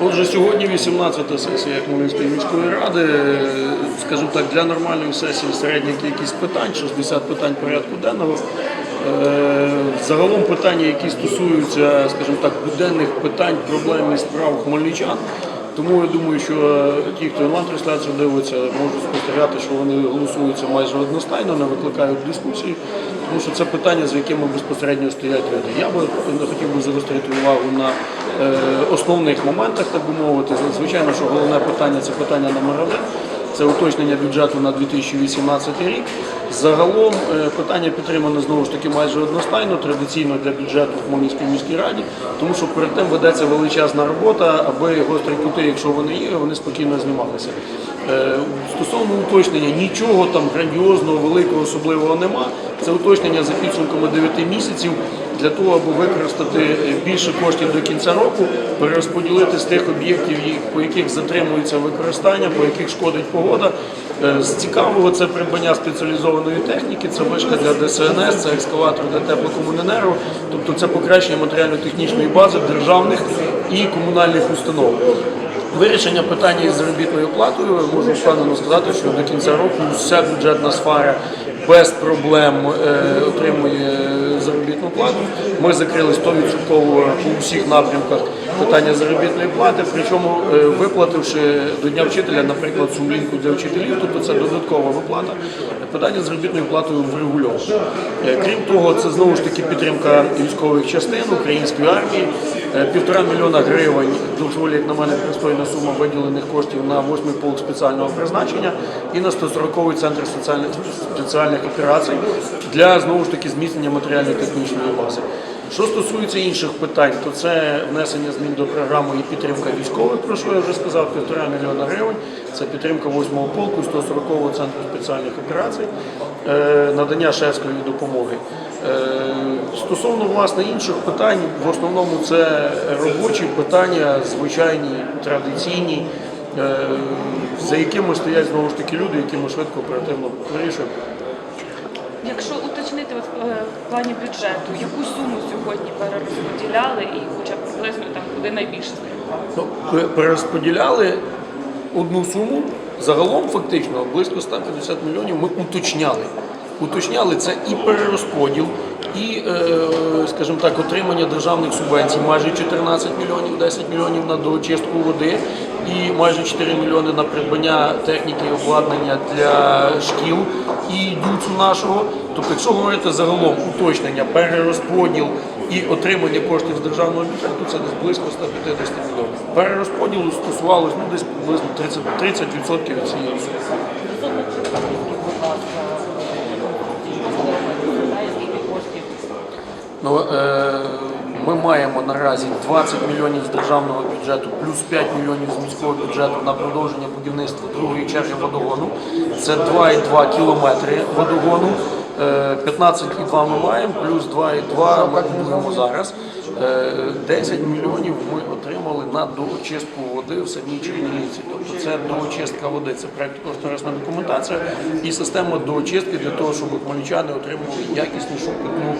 Отже, сьогодні 18-та сесія Хмельницької міської ради. Скажімо так, для нормальної сесії середня кількість питань, 60 питань порядку денного. Е, Загалом питання, які стосуються, скажімо так, буденних питань, проблем і справ хмельничан. Тому я думаю, що е, ті, хто онлайн-трансляцію дивиться, можуть спостерігати, що вони голосуються майже одностайно, не викликають дискусії, тому що це питання, з якими безпосередньо стоять люди. Я би хотів би загострити увагу на е, основних моментах, так би мовити. Звичайно, що головне питання це питання номер один. Це уточнення бюджету на 2018 рік. Загалом е, питання підтримано знову ж таки майже одностайно, традиційно для бюджету в Хмельницькій міській раді, тому що перед тим ведеться величезна робота, аби гострі кути, якщо вони є, вони спокійно знімалися. Е, Стосовно уточнення, нічого там грандіозного, великого, особливого нема. Це уточнення за підсумками 9 місяців для того, аби використати більше коштів до кінця року, перерозподілити з тих об'єктів, по яких затримується використання, по яких шкодить погода. Е, З цікавого це придбання спеціалізованої техніки, це вишка для ДСНС, це екскаватор для теплокомуненерго, тобто це покращення матеріально-технічної бази державних і комунальних установ. Вирішення питання із заробітною платою можу впевнено сказати, що до кінця року вся бюджетна сфера без проблем е, отримує заробітну плату. Ми закрили 100% по всіх напрямках питання заробітної плати, причому е, виплативши до Дня вчителя, наприклад, сумлінку для вчителів, тобто це додаткова виплата. Питання з заробітною платою врегульовано. Е, Крім того, це знову ж таки підтримка військових частин української армії. Е, Півтора мільйона гривень, доволі, як на мене, пристойна сума виділених коштів на 8-й полк спеціального призначення і на 140-й центр соціальних спеціальних операцій для знову ж таки зміцнення матеріально-технічної бази. Що стосується інших питань, то це внесення змін до програми і підтримка військових, про що я вже сказав, півтора мільйона гривень. Це підтримка 8-го полку, 140-го центру спеціальних операцій, е, надання шефської допомоги. Е, Стосовно власне інших питань, в основному це робочі питання, звичайні, традиційні, е, за якими стоять знову ж таки люди, які ми швидко оперативно вирішуємо. Якщо от, е, в плані бюджету, яку суму сьогодні перерозподіляли і хоча б приблизно там куди найбільше? Ну, перерозподіляли одну суму, загалом фактично близько 150 мільйонів ми уточняли. Уточняли це і перерозподіл, і, е, скажімо так, отримання державних субвенцій майже 14 мільйонів, 10 мільйонів на доочистку води і майже 4 мільйони на придбання техніки і обладнання для шкіл і дюцу нашого. Тобто, якщо говорити загалом уточнення, перерозподіл і отримання коштів з державного бюджету, це десь близько 150 мільйонів. Перерозподілу стосувалось ну, десь приблизно 30%, 30% від цієї суми. Ну, е, ми маємо наразі 20 мільйонів з державного бюджету, плюс 5 мільйонів з міського бюджету на продовження будівництва другої черги водогону. Це 2,2 кілометри водогону. Е, 15,2 ми маємо, плюс 2,2 ми будуємо зараз. Е, 10 мільйонів ми отримали на доочистку води в самій Чернігівці. Тобто це доочистка води, це проєктно-кошторисна документація і система доочистки для того, щоб хмельничани отримували якіснішу питну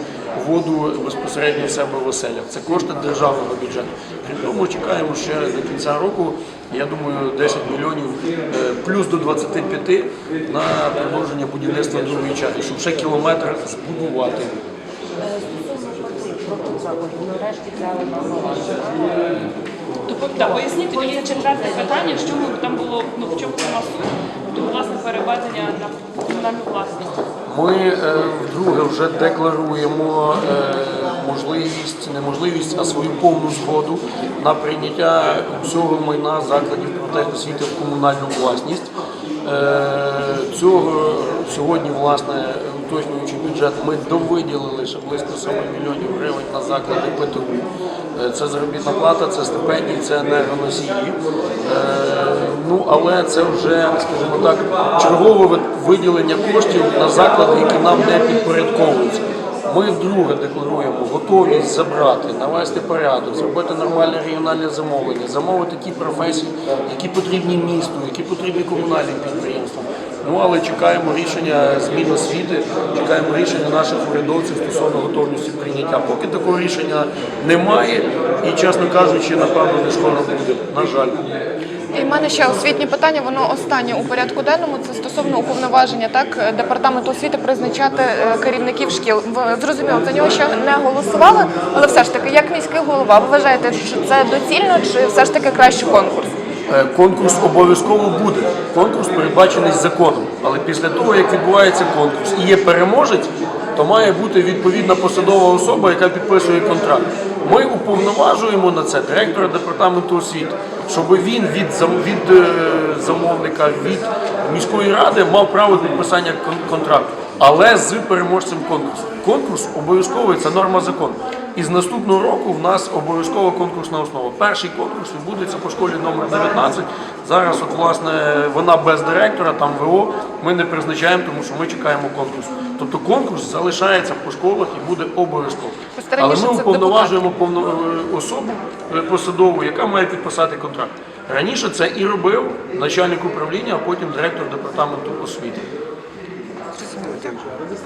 воду безпосередньо в себе в оселях. Це кошти державного бюджету. Крім того, чекаємо ще до кінця року. Я думаю, 10 мільйонів е, плюс до 25 на продовження будівництва другої черги, щоб ще кілометр збудувати. Тобто, поясніть тоді четверте питання, що ми там було, ну в чому суть, тобто власне переведення на комунальну власність. Ми е, вдруге вже декларуємо е, можливість, не можливість, а свою повну згоду на прийняття всього майна закладів профтехосвіти в комунальну власність. Е, Цього сьогодні, власне, уточнюючи бюджет, ми довиділили ще близько 7 мільйонів гривень на заклади ПТУ. Це заробітна плата, це стипендії, це енергоносії. Ну, але це вже, скажімо так, чергове виділення коштів на заклади, які нам не підпорядковуються. Ми вдруге декларуємо готовність забрати, навести порядок, зробити нормальне регіональне замовлення, замовити ті професії, які потрібні місту, які потрібні комунальним підприємствам. Ну але чекаємо рішення змін освіти, чекаємо рішення наших урядовців стосовно готовності прийняття. Поки такого рішення немає, і чесно кажучи, напевно, не скоро буде. На жаль. І в мене ще освітнє питання, воно останнє у порядку денному. Це стосовно уповноваження так департаменту освіти призначати е, керівників шкіл. Зрозуміло, за нього ще не голосували, але все ж таки, як міський голова, ви вважаєте, що це доцільно чи все ж таки краще конкурс? Е, Конкурс обов'язково буде. Конкурс передбачений законом. Але після того, як відбувається конкурс і є переможець, то має бути відповідна посадова особа, яка підписує контракт. Ми уповноважуємо на це директора департаменту освіти, щоб він від, від е, замовника, від міської ради мав право підписання контракту, але з переможцем конкурсу. Конкурс обов'язковий, це норма закону. І з наступного року в нас обов'язкова конкурсна основа. Перший конкурс відбудеться по школі номер 19. Зараз, от власне, вона без директора, там ВО. Ми не призначаємо, тому що ми чекаємо конкурсу. Тобто конкурс залишається по школах і буде обов'язково. Але ми уповноважуємо повно е, особу е, посадову, яка має підписати контракт. Раніше це і робив начальник управління, а потім директор департаменту освіти.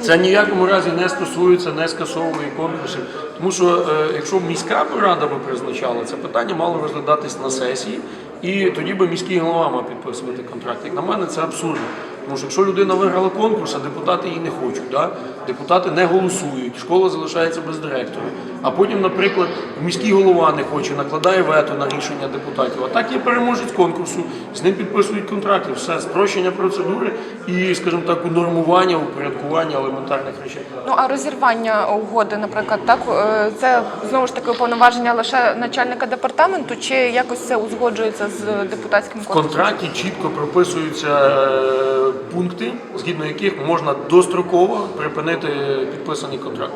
Це ніякому разі не стосується, не скасовує конкурсів. Тому що е, якщо міська рада би призначала, це питання мало розглядатись на сесії, і тоді би міський голова мав підписувати контракт. Як на мене, це абсурдно. Тому що якщо людина виграла конкурс, а депутати її не хочуть, да? депутати не голосують, школа залишається без директора. А потім, наприклад, міський голова не хоче, накладає вето на рішення депутатів. А так є переможець конкурсу, з ним підписують контракти. Все спрощення процедури і, скажімо так, унормування, упорядкування елементарних речей. Ну а розірвання угоди, наприклад, так е, це знову ж таки уповноваження лише начальника департаменту, чи якось це узгоджується з депутатським В контракті чітко прописуються е, пункти, згідно яких можна достроково припинити підписані контракт.